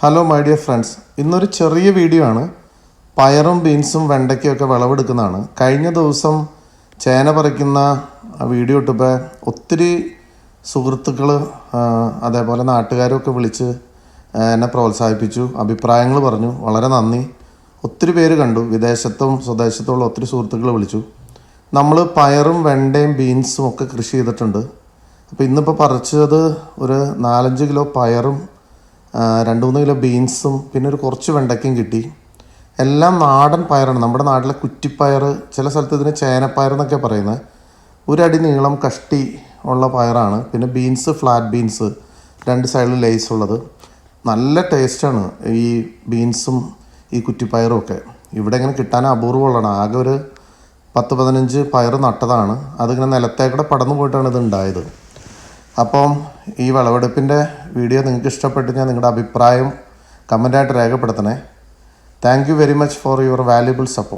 Hello my dear friends ഇന്നൊരു ചെറിയ video ആണ്. പയറും ബീൻസും വെണ്ടയ്ക്കും ഒക്കെ വിളവെടുക്കുന്നതാണ്. കഴിഞ്ഞ ദിവസം ചേന പറിക്കുന്ന വീഡിയോ ഇട്ടപ്പോൾ ഒത്തിരി സുഹൃത്തുക്കൾ അതേപോലെ നാട്ടുകാരൊക്കെ വിളിച്ച് എന്നെ പ്രോത്സാഹിപ്പിച്ചു അഭിപ്രായങ്ങൾ പറഞ്ഞു. വളരെ നന്ദി. ഒത്തിരി പേര് കണ്ടു. വിദേശത്തും സ്വദേശത്തുമുള്ള ഒത്തിരി സുഹൃത്തുക്കൾ വിളിച്ചു. നമ്മൾ പയറും വെണ്ടയും ബീൻസും ഒക്കെ കൃഷി ചെയ്തിട്ടുണ്ട്. അപ്പോൾ ഇന്നിപ്പോൾ പറിച്ചത് ഒരു നാലഞ്ച് കിലോ പയറും രണ്ട് മൂന്ന് കിലോ ബീൻസും പിന്നെ ഒരു കുറച്ച് വെണ്ടയ്ക്കും കിട്ടി. എല്ലാം നാടൻ പയറാണ്. നമ്മുടെ നാട്ടിലെ കുറ്റിപ്പയർ ചില സ്ഥലത്ത് ഇതിന് ചേനപ്പയർ എന്നൊക്കെ പറയുന്നത്. ഒരടി നീളം കഷ്ടി ഉള്ള പയറാണ്. പിന്നെ ബീൻസ് ഫ്ലാറ്റ് ബീൻസ് രണ്ട് സൈഡിൽ ലേസ് ഉള്ളത്. നല്ല ടേസ്റ്റാണ് ഈ ബീൻസും ഈ കുറ്റിപ്പയറും ഒക്കെ. ഇവിടെ ഇങ്ങനെ കിട്ടാൻ അപൂർവമുള്ളതാണ്. ആകെ ഒരു പത്ത് പതിനഞ്ച് പയർ നട്ടതാണ്. അതിങ്ങനെ നിലത്തേക്കൂടെ പടന്നു പോയിട്ടാണ് ഇത് ഉണ്ടായത്. അപ്പം ഈ വിളവെടുപ്പിന്റെ വീഡിയോ നിങ്ങൾക്ക് ഇഷ്ടപ്പെട്ട് ഞാൻ നിങ്ങളുടെ അഭിപ്രായം കമന്റായിട്ട് രേഖപ്പെടുത്തണേ. Thank very much for your valuable support